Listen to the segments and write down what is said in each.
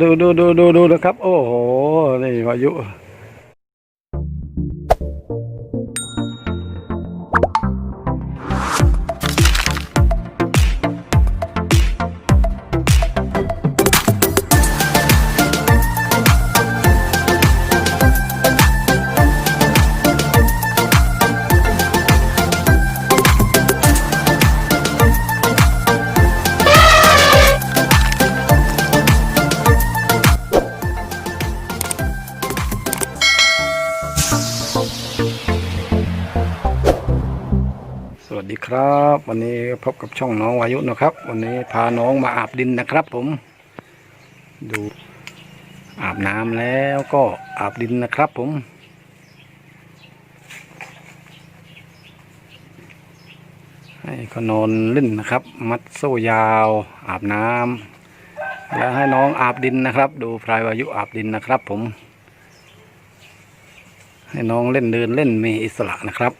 ดูดูดูดูดูนะครับ โอ้โห นี่พายุ วัสดีครับ วันนี้พบกับช่องน้องวายุนะครับ วันนี้พาน้องมาอาบดินนะครับ ผม ดูอาบน้ำแล้วก็อาบดินนะครับ ผม ให้เขานอนเล่นนะครับ มัดโซ่ยาว อาบน้ำแล้วให้น้องอาบดินนะครับ ดูพลายวายุอาบดินนะครับ ผม ให้น้องเล่นเดินเล่นมีอิสระนะครับ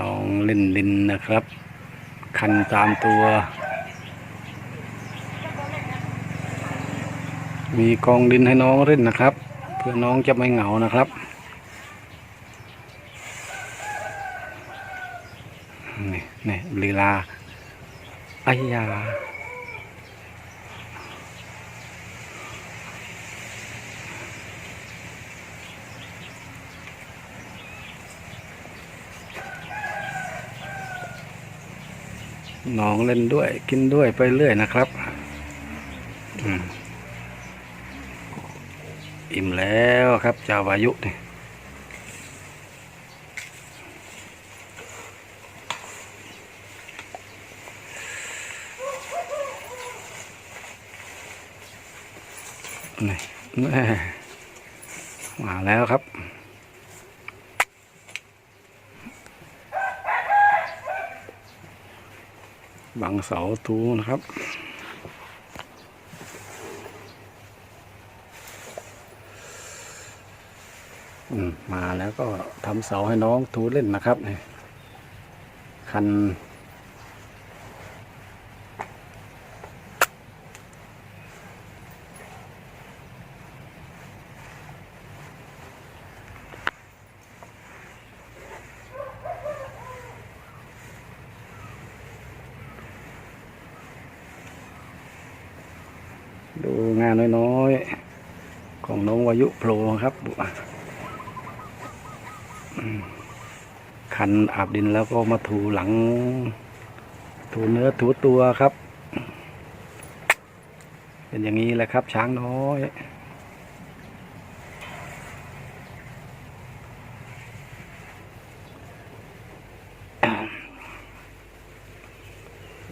ลอง เล่นลินนะครับ คันตามตัว มีกองดินให้น้องเล่นนะครับ เพื่อน้องจะไม่เหงานะครับนี่นี่ลีลาไอ้ยา น้องเล่นด้วย กินด้วยไปเรื่อยนะครับอิ่มแล้วครับเจ้าวายุนี่นี่มาแล้วครับ บังเสาตูนะครับอืมมาแล้วก็ทำเสาให้น้องทูเล่นนะครับนี่คัน ดูงานน้อยๆ ของน้องวายุโปรครับคันอาบดินแล้วก็มาถูหลัง ถูเนื้อถูตัวครับ เป็นอย่างนี้แหละครับ ช้างน้อย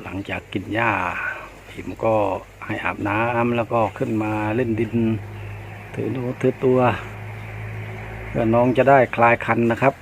หลังจากกินหญ้าอิ่มก็ ให้อาบน้ำแล้วก็ขึ้นมาเล่นดิน ถือโนูถือตัวเพื่อน้องจะได้คลายคันนะครับ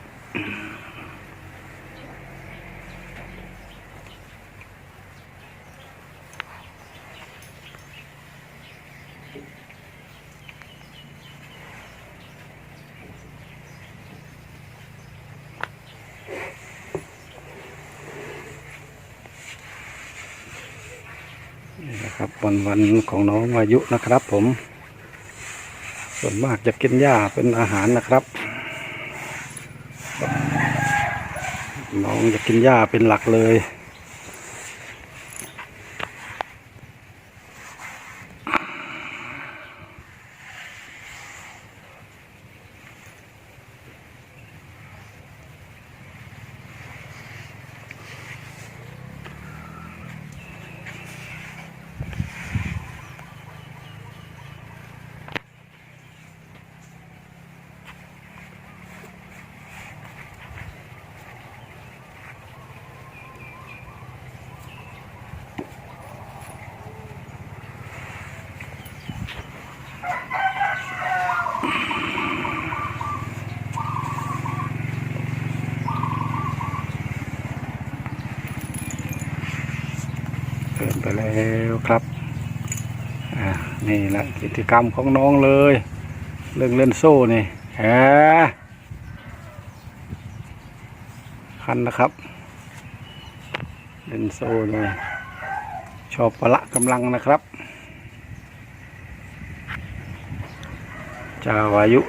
นะครับวันวันของน้องอายุนะครับ ผม ส่วนมากจะกินหญ้าเป็นอาหารนะครับ น้องจะกินหญ้าเป็นหลักเลย แล้วครับ อ่า นี่แหละกิจกรรมของน้องเลย เรื่องเล่นโซ่นี่แหมคันนะครับ เล่นโซ่ด้วยชอบประละกำลังนะครับจาวายุ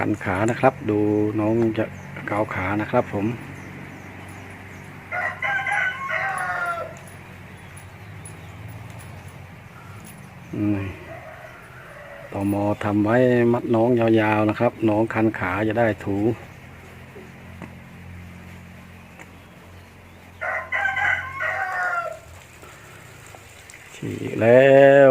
ขันขานะครับ ดูน้องจะเกาขานะครับผมต่อมอทำไว้มัดน้องยาวๆนะครับ น้องคันขาจะได้ถูฉีกแล้ว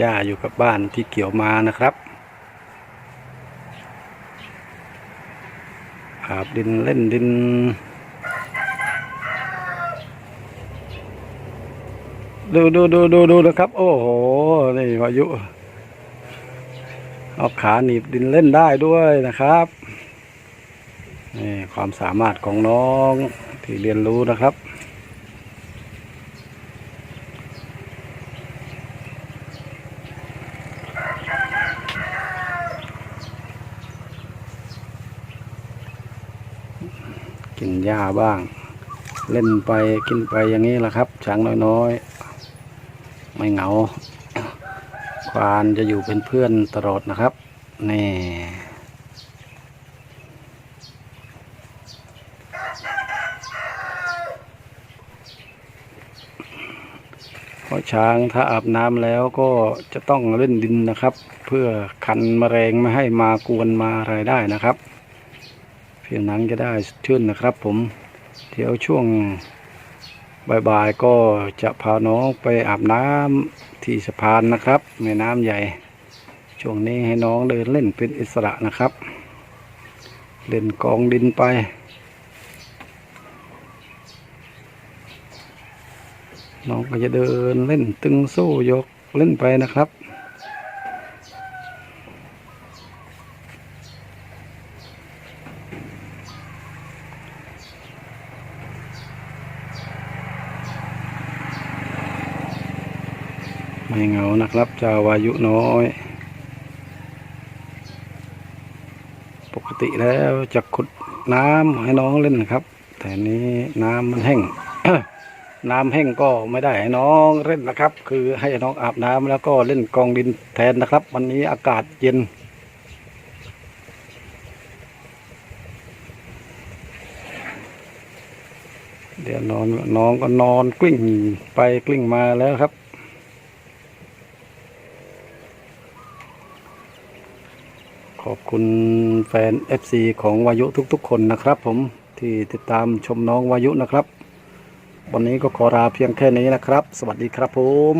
หญ้าอยู่กับบ้านที่เกี่ยวมานะครับอาบดินเล่นดิน ดูดูดูดูดูนะครับ โอ้โห นี่วายุ เอาขาหนีบดินเล่นได้ด้วยนะครับนี่ความสามารถของน้องที่เรียนรู้นะครับ กินหญ้าบ้าง เล่นไปกินไปอย่างนี้แหละครับ ช้างน้อยๆ ไม่เหงา ควานจะอยู่เป็นเพื่อนตลอดนะครับ นี่เพราะช้างถ้าอาบน้ำแล้วก็จะต้องเล่นดินนะครับ เพื่อคันมแมลงไม่ให้มากวนมาอะไรได้นะครับ ผิวหนังจะได้สดชื่นนะครับ ผมเดี๋ยวช่วงบ่ายๆก็จะพาน้องไปอาบน้ำที่สะพานนะครับแม่น้ำใหญ่ ช่วงนี้ให้น้องเดินเล่นเป็นอิสระนะครับ เล่นกองดินไปน้องก็จะเดินเล่นตึงโซ่ยกเล่นไปนะครับ ไม่เหงานะครับเจ้าวายุน้อย ปกติแล้วจะขุดน้ำให้น้องเล่นนะครับ แต่นี้น้ำมันแห้งน้ำแห้งก็ไม่ได้ให้น้องเล่นนะครับ คือให้น้องอาบน้ำแล้วก็เล่นกองดินแทนนะครับ วันนี้อากาศเย็นเดี๋ยวนอนน้องก็นอนกลิ้งไปกลิ้งมาแล้วครับ ขอบคุณแฟน FC ของวายุทุกๆ คนนะครับ ผมที่ติดตามชมน้องวายุนะครับ วันนี้ก็ขอลาเพียงแค่นี้นะครับ สวัสดีครับผม